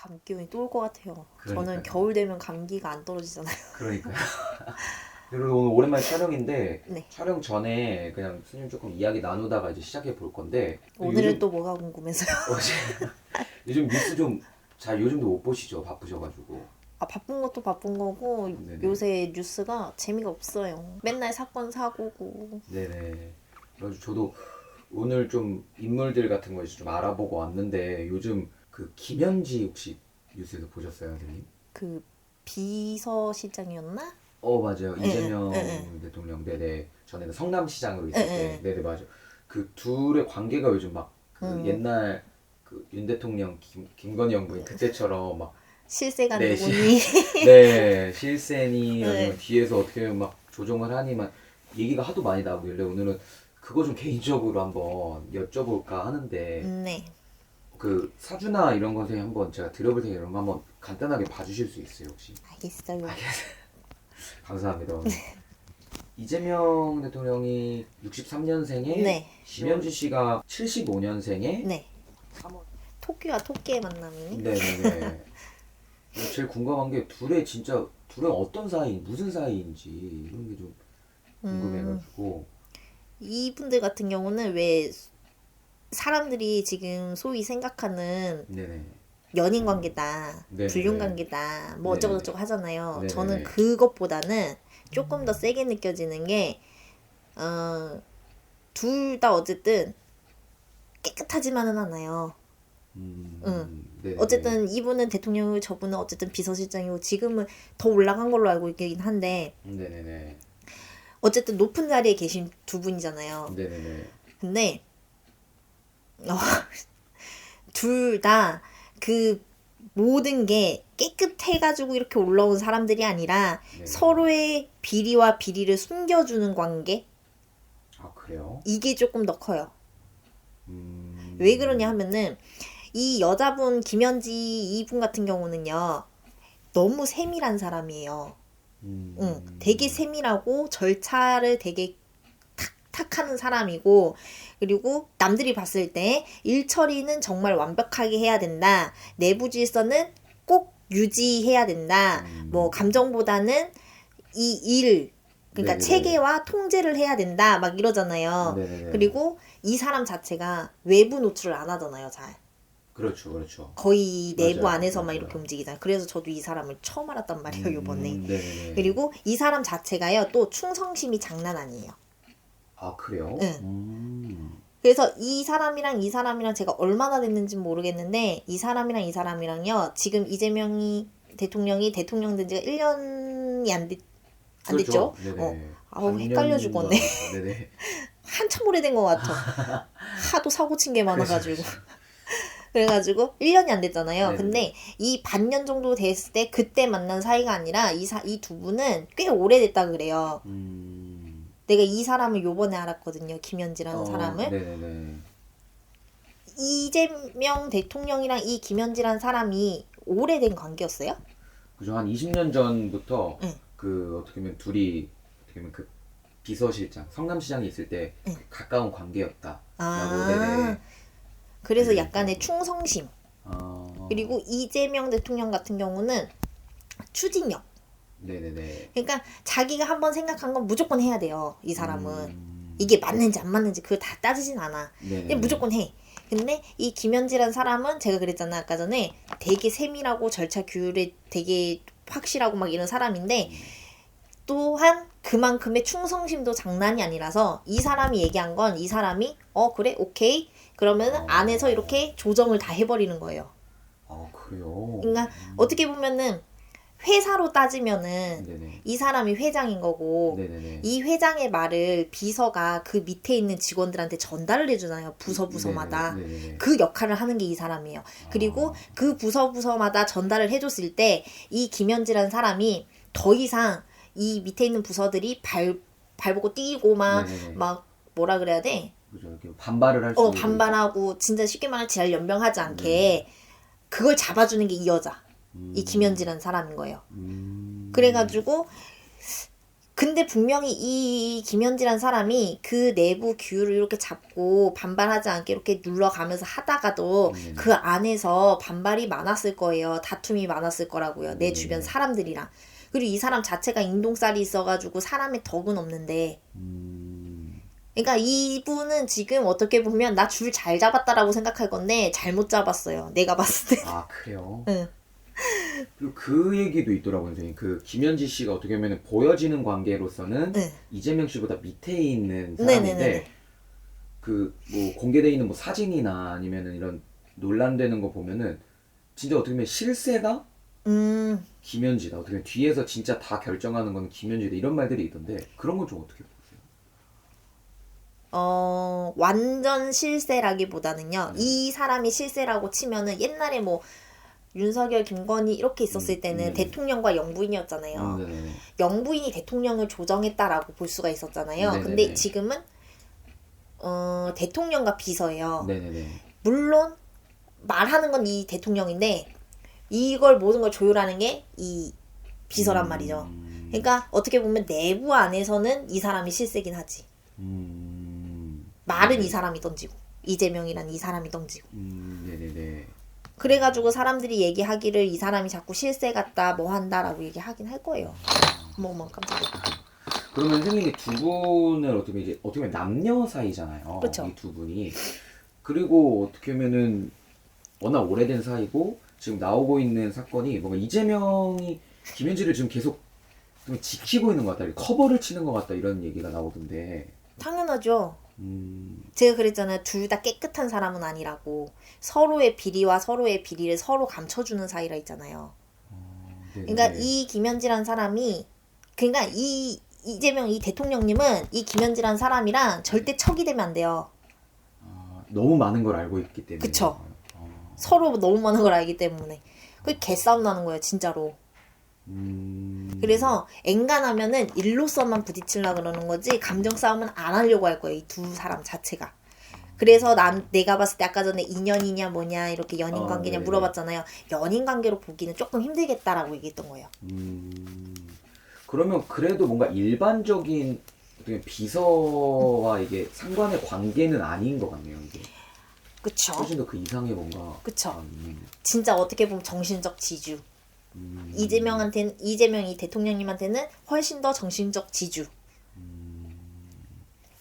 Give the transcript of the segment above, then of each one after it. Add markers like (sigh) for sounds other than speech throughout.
감기 기운이 또 올 것 같아요. 저는 그러니까요. 겨울 되면 감기가 안 떨어지잖아요. 그러니까요. (laughs) 그리고 오늘 오랜만에 촬영인데 네. 촬영 전에 그냥 스님 조금 이야기 나누다가 이제 시작해 볼 건데 오늘은 요즘, 또 뭐가 궁금해서요. (laughs) 요즘 뉴스 좀 잘 요즘도 못 보시죠 바쁘셔가지고 아 바쁜 것도 바쁜 거고 네네. 요새 뉴스가 재미가 없어요. 맨날 사건 사고고. 네네. 그래서 저도 오늘 좀 인물들 같은 거 좀 알아보고 왔는데 요즘 그 김현지 혹시 뉴스에서 보셨어요, 선생님? 그 비서실장이었나? 어 맞아요 예, 이재명 예, 예. 대통령 네네 전에는 성남시장으로 있을 예, 때 예. 네네 맞아요 그 둘의 관계가 요즘 막그 음. 옛날 그 윤 대통령 김, 김건희 영부인 그때처럼 실세가 네, 누구니? 막네 (laughs) 실세니 네. 아니면 뒤에서 어떻게 막 조정을 하니만 얘기가 하도 많이 나오길래 오늘은 그거 좀 개인적으로 한번 여쭤볼까 하는데 네. 그 사주나 이런 것에 한번 제가 드려볼 테니까 이런 거 한번 간단하게 봐주실 수 있어요 혹시? 알겠어요. (laughs) 감사합니다. (laughs) 이재명 대통령이 63년생에 네. 김현지 씨가 75년생에 네. 토끼와 토끼의 만남이니? 네네네. 제일 궁금한 게 둘의 진짜 둘의 어떤 사이, 무슨 사이인지 이런 게좀 음. 궁금해가지고 이분들 같은 경우는 왜 사람들이 지금 소위 생각하는 네네. 연인 관계다, 네, 불륜 네. 관계다, 뭐 네, 어쩌고 네. 저쩌고 하잖아요. 네, 저는 네. 그것보다는 조금 더 세게 느껴지는 게, 어, 둘 다 어쨌든 깨끗하지만은 않아요. 음, 응. 네네. 어쨌든 이분은 대통령이고 저분은 어쨌든 비서실장이고 지금은 더 올라간 걸로 알고 있긴 한데, 네네네. 어쨌든 높은 자리에 계신 두 분이잖아요. 네네네. 근데 어, (laughs) 둘 다 그 모든 게 깨끗해가지고 이렇게 올라온 사람들이 아니라 네. 서로의 비리와 비리를 숨겨주는 관계 아 그래요? 이게 조금 더 커요. 음... 왜 그러냐 하면은 이 여자분 김현지 이분 같은 경우는요 너무 세밀한 사람이에요. 음... 응, 되게 세밀하고 절차를 되게 탁탁하는 사람이고 그리고 남들이 봤을 때 일 처리는 정말 완벽하게 해야 된다. 내부 질서는 꼭 유지해야 된다. 음. 뭐 감정보다는 이 일 그러니까 네네네. 체계와 통제를 해야 된다. 막 이러잖아요. 네네네. 그리고 이 사람 자체가 외부 노출을 안 하잖아요. 잘. 그렇죠, 그렇죠. 거의 내부 맞아요. 안에서만 맞아요. 이렇게 움직이잖아요. 그래서 저도 이 사람을 처음 알았단 말이에요. 요번에. 음, 네네네. 그리고 이 사람 자체가요 또 충성심이 장난 아니에요. 아 그래요? 응. 음. 그래서 이 사람이랑 이 사람이랑 제가 얼마나 됐는지 는 모르겠는데 이 사람이랑 이 사람이랑요 지금 이재명이 대통령이 대통령 된 지가 1년이 안, 됐, 안 됐죠? 그렇죠. 네네. 어. 아우, 헷갈려. 네네. (laughs) 한참 오래된 것 같아. 하도 사고 친 게 많아가지고. (laughs) 그래가지고 1년이 안 됐잖아요. 네네. 근데 이 반년 정도 됐을 때 그때 만난 사이가 아니라 이이두 분은 꽤 오래됐다 그래요. 음. 내가 이 사람을 요번에 알았거든요. 김현지라는 어, 사람을. 네네네. 이재명 대통령이랑 이 김현지라는 사람이 오래된 관계였어요? 그죠 한 20년 전부터 응. 그 어떻게 보면 둘이 어떻게 보면 그 비서실장 성남시장에 있을 때 응. 가까운 관계였다라고 아, 네네. 그래서 네, 약간의 네. 충성심. 어. 그리고 이재명 대통령 같은 경우는 추진력. 네네네. 그러니까 자기가 한번 생각한 건 무조건 해야 돼요. 이 사람은. 음. 이게 맞는지 안 맞는지 그걸 다 따지진 않아. 그냥 무조건 해. 근데 이 김현지라는 사람은 제가 그랬잖아 아까 전에 되게 세밀하고 절차 규율에 되게 확실하고 막 이런 사람인데 또한 그만큼의 충성심도 장난이 아니라서 이 사람이 얘기한 건 이 사람이 어 그래 오케이 그러면 어. 안에서 이렇게 조정을 다 해버리는 거예요. 아 그래요. 그러니까 어떻게 보면은 회사로 따지면은 네네. 이 사람이 회장인 거고 네네네. 이 회장의 말을 비서가 그 밑에 있는 직원들한테 전달을 해주잖아요. 부서 부서마다. 네네네. 그 역할을 하는 게 이 사람이에요. 그리고 그 부서 부서마다 전달을 해줬을 때 이 김현지라는 사람이 더 이상 이 밑에 있는 부서들이 발 발보고 뛰고 막. 막 뭐라 그래야 돼? 그죠 이렇게 반발을 할 수. 어 반발하고 진짜 쉽게 말하면 지랄 연병하지 않게 그걸 잡아주는 게 이 여자, 이 김현지라는 사람인 거예요. 음. 그래가지고 근데 분명히 이 김현지란 사람이 그 내부 규율을 이렇게 잡고 반발하지 않게 이렇게 눌러가면서 하다가도 음. 그 안에서 반발이 많았을 거예요. 다툼이 많았을 거라고요. 내 음. 주변 사람들이랑. 그리고 이 사람 자체가 인동살이 있어가지고 사람의 덕은 없는데. 음, 그러니까 이분은 지금 어떻게 보면 나 줄 잘 잡았다라고 생각할 건데 잘못 잡았어요. 내가 봤을 때. 아 그래요. (laughs) 응. 그리고 그 얘기도 있더라고요, 선생님. 그 김현지 씨가 어떻게 보면 보여지는 관계로서는 네. 이재명 씨보다 밑에 있는 네네네네. 사람인데 그뭐 공개돼 있는 뭐 사진이나 아니면은 이런 논란되는 거 보면은 진짜 어떻게 보면 실세가 음, 김현지다. 어떻게 보면 뒤에서 진짜 다 결정하는 건 김현지다. 이런 말들이 있던데 그런 건 좀 어떻게 보세요? 어, 완전 실세라기보다는요, 네. 이 사람이 실세라고 치면은 옛날에 뭐, 윤석열, 김건희 이렇게 있었을 음, 때는 음. 대통령과 영부인이었잖아요. 음, 네네네. 영부인이 대통령을 조정했다라고 볼 수가 있었잖아요. 네네네. 근데 지금은, 어, 대통령과 비서예요. 네네네. 물론, 말하는 건 이 대통령인데, 이걸 모든 걸 조율하는 게 이 비서란 말이죠. 음, 그러니까 어떻게 보면 내부 안에서는 이 사람이 실세긴 하지. 음, 말은. 이 사람이 던지고 이재명이란 이 사람이 던지고. 그래가지고 사람들이 얘기하기를 이 사람이 자꾸 실세 같다 뭐 한다라고 얘기하긴 할 거예요. 어머 어머 깜짝이야. 그러면 선생님이 두 분을 어떻게 이제 어떻게 보면 남녀 사이잖아요. 그쵸. 이두 분이 그리고 어떻게 보면은 워낙 오래된 사이고 지금 나오고 있는 사건이 뭔가 이재명이 김현지를 지금 계속 좀 지키고 있는 것 같다, 커버를 치는 것 같다 이런 얘기가 나오던데. 당연하죠. 음, 제가 그랬잖아요. 둘 다 깨끗한 사람은 아니라고 서로의 비리와 서로의 비리를 서로 감춰주는 사이라 있잖아요. 네네네. 그러니까 이 김현지란 사람이 그러니까 이 이재명 이 대통령님은 이 김현지란 사람이랑 절대 척이 되면 안 돼요. 아, 너무 많은 걸 알고 있기 때문에. 그쵸. 아, 서로 너무 많은 걸 알기 때문에 그 개싸움 나는 거예요 진짜로 음, 그래서 엔간하면은 일로서만 부딪히려 그러는 거지 감정 싸움은 안 하려고 할 거예요 이 두 사람 자체가. 그래서 난 내가 봤을 때 아까 전에 인연이냐 뭐냐 이렇게 연인 어, 관계냐 네네. 물어봤잖아요. 연인 관계로 보기는 조금 힘들겠다라고 얘기했던 거예요. 음, 그러면 그래도 뭔가 일반적인 어떻게 비서와 이게 상관의 관계는 아닌 것 같네요. 이게. 그쵸. 훨씬 더그 이상의 뭔가. 그쵸. 음, 진짜 어떻게 보면 정신적 지주 음, 이재명한테는 이재명이 대통령님한테는 훨씬 더 정신적 지주.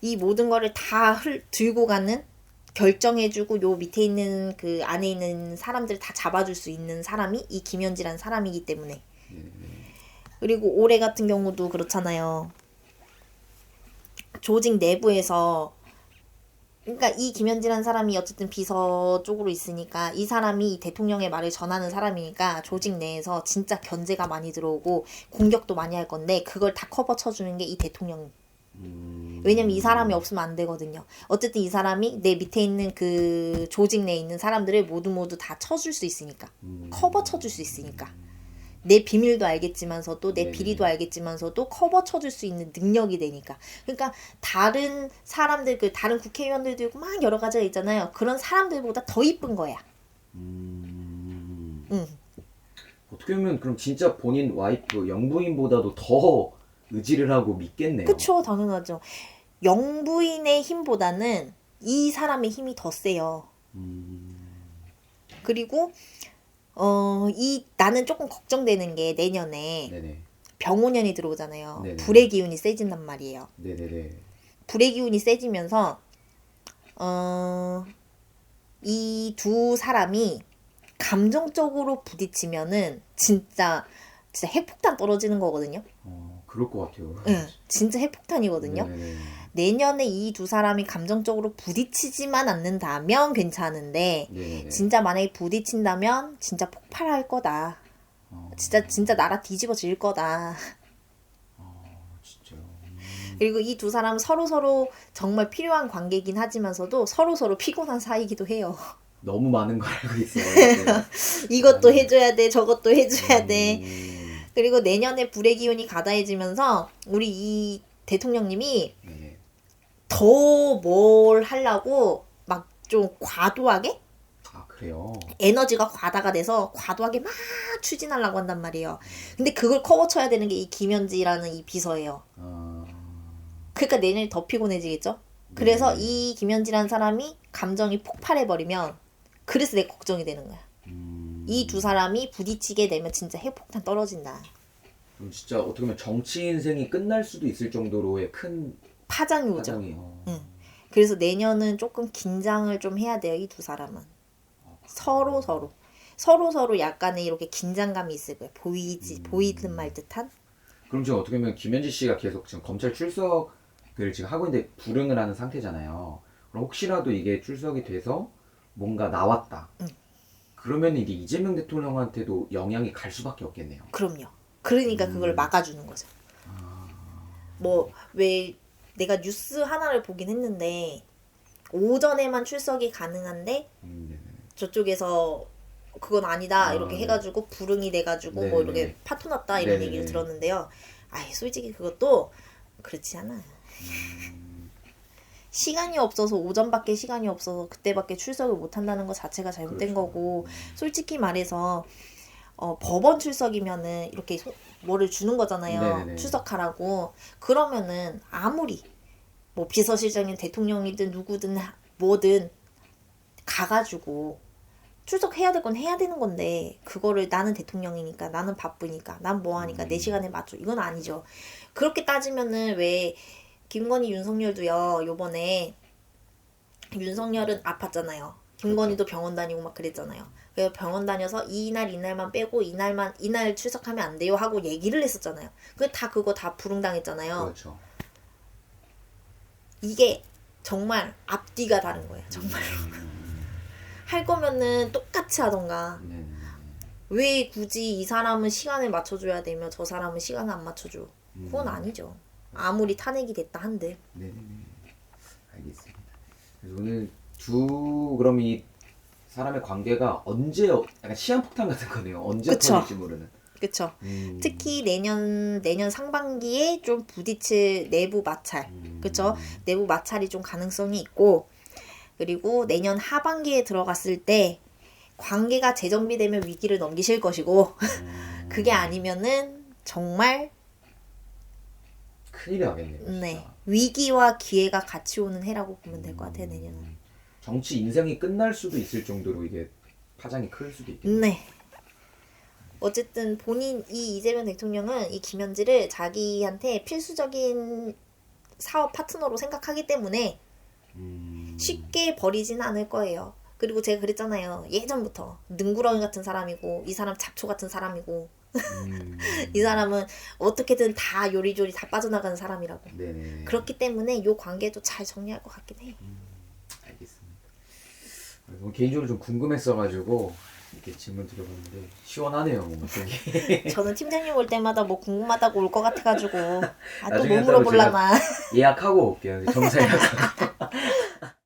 이 모든 거를 다 흘, 들고 가는 결정해주고 요 밑에 있는 그 안에 있는 사람들 다 잡아줄 수 있는 사람이 이 김현지란 사람이기 때문에. 그리고 올해 같은 경우도 그렇잖아요. 조직 내부에서 그러니까 이 김현지란 사람이 어쨌든 비서 쪽으로 있으니까 이 사람이 이 대통령의 말을 전하는 사람이니까 조직 내에서 진짜 견제가 많이 들어오고 공격도 많이 할 건데 그걸 다 커버 쳐주는 게 이 대통령. 음, 왜냐면 이 사람이 없으면 안 되거든요. 어쨌든 이 사람이 내 밑에 있는 그 조직 내에 있는 사람들을 모두 모두 다 쳐줄 수 있으니까 음, 커버 쳐줄 수 있으니까 내 비밀도 알겠지만서도 내. 비리도 알겠지만서도 커버 쳐줄 수 있는 능력이 되니까. 그러니까 다른 사람들 그 다른 국회의원들도 있고 막 여러 가지가 있잖아요. 그런 사람들보다 더 이쁜 거야. 음, 응. 어떻게 보면 그럼 진짜 본인 와이프 영부인보다도 더 의지를 하고 믿겠네요. 그쵸 당연하죠. 영부인의 힘보다는 이 사람의 힘이 더 세요. 음, 그리고 어 이 나는 조금 걱정되는 게 내년에 네네, 병오년이 들어오잖아요 네네. 불의 기운이 세진단 말이에요 네네네. 불의 기운이 세지면서 어, 이 두 사람이 감정적으로 부딪히면은 진짜 진짜 핵폭탄 떨어지는 거거든요. 어, 그럴 것 같아요. 응, 진짜 핵폭탄이거든요. 네네. 내년에 이 두 사람이 감정적으로 부딪히지만 않는다면 괜찮은데 네네. 진짜 만약에 부딪힌다면 진짜 폭발할 거다. 어, 진짜 진짜 나라 뒤집어질 거다. 진짜요. 그리고 이 두 사람은 서로 서로 정말 필요한 관계이긴 하지만서도 서로 서로 피곤한 사이기도 해요. 너무 많은 걸 알고 있어요. (laughs) 이것도 해줘야 돼, 저것도 해줘야 돼. 음, 그리고 내년에 불의 기운이 가다해지면서 우리 이 대통령님이 네. 더 뭘 하려고 막 좀 과도하게 아 그래요. 에너지가 과다가 돼서 과도하게 막 추진하려고 한단 말이에요. 근데 그걸 커버 쳐야 되는 게 이 김현지라는 이 비서예요. 아, 그러니까 내년에 더 피곤해지겠죠? 그래서 네. 이 김현지라는 사람이 감정이 폭발해버리면 그래서 내가 걱정이 되는 거야. 음, 이 두 사람이 부딪히게 되면 진짜 핵폭탄 떨어진다. 그럼 진짜 어떻게 보면 정치 인생이 끝날 수도 있을 정도로의 큰 파장이 오죠. 파장이요. 응. 그래서 내년은 조금 긴장을 좀 해야 돼요. 이 두 사람은 서로 서로 서로 서로 약간의 이렇게 긴장감이 있을 거예요. 보이지 보이든 말 듯한. 그럼 지금 어떻게 보면 김현지 씨가 계속 지금 검찰 출석을 지금 하고 있는데 불응을 하는 상태잖아요. 그럼 혹시라도 이게 출석이 돼서 뭔가 나왔다. 응. 그러면 이게 이재명 대통령한테도 영향이 갈 수밖에 없겠네요. 그럼요. 그러니까 그걸 음. 막아주는 거죠. 뭐왜 내가 뉴스 하나를 보긴 했는데 오전에만 출석이 가능한데 음, 네네. 저쪽에서 그건 아니다 아, 이렇게 네. 해가지고 불응이 돼가지고 뭐 네네네. 이렇게 파토 났다 이런 네네네. 얘기를 들었는데요. 아이 솔직히 그것도 그렇지 않아. 음. 시간이 없어서 오전밖에 시간이 없어서 그때밖에 출석을 못 한다는 것 자체가 잘못된 그렇죠. 거고 솔직히 말해서 어, 법원 출석이면은 이렇게 소- 뭐를 주는 거잖아요. 네네네. 출석하라고 그러면은 아무리 뭐 비서실장인 대통령이든 누구든 하- 뭐든 가가지고 출석해야 될 건 해야 되는 건데 그거를 나는 대통령이니까 나는 바쁘니까 난 뭐하니까 내 음. 시간에 맞춰 이건 아니죠. 그렇게 따지면은 왜 김건희 윤석열도요 요번에 윤석열은 아팠잖아요. 김건희도 병원 다니고 막 그랬잖아요. 그래서 병원 다녀서 이날 이날만 빼고 이날만 이날 출석하면 안 돼요 하고 얘기를 했었잖아요. 그 다 그거 다 불응당했잖아요. 그렇죠. 이게 정말 앞뒤가 다른 거예요. 정말 (laughs) 할 거면은 똑같이 하던가 네. 왜 굳이 이 사람은 시간을 맞춰줘야 되며 저 사람은 시간을 안 맞춰줘? 그건 음. 아니죠. 아무리 탄핵이 됐다 한들 네네네. 알겠습니다. 그래서 오늘 두 그럼 이 사람의 관계가 언제 약간 시한폭탄 같은 거네요. 언제 그쵸. 터질지 모르는. 그쵸? 음. 특히 내년 내년 상반기에 좀 부딪힐 내부 마찰 음. 그쵸? 내부 마찰이 좀 가능성이 있고 그리고 내년 하반기에 들어갔을 때 관계가 재정비되면 위기를 넘기실 것이고 (laughs) 음. 그게 아니면은 정말 큰일이 나겠네요. 진짜. 네 위기와 기회가 같이 오는 해라고 보면 될 것 같아요 내년은 음. 정치 인생이 끝날 수도 있을 정도로 이게 파장이 클 수도 있겠네요. 네 어쨌든 본인 이 이재명 대통령은 이 김현지를 자기한테 필수적인 사업 파트너로 생각하기 때문에 음. 쉽게 버리진 않을 거예요. 그리고 제가 그랬잖아요. 예전부터 능구렁이 같은 사람이고 이 사람 잡초 같은 사람이고 음. (laughs) 이 사람은 어떻게든 다 요리조리 다 빠져나가는 사람이라고. 네네. 그렇기 때문에 요 관계도 잘 정리할 것 같긴 해. 그래서 개인적으로 좀 궁금했어가지고 이렇게 질문 드려봤는데 시원하네요 되게 (laughs) 저는 팀장님 올 때마다 뭐 궁금하다고 올 것 같아가지고 아 또 뭐 물어볼라나. 예약하고 올게요. 점사 예약하고. (laughs)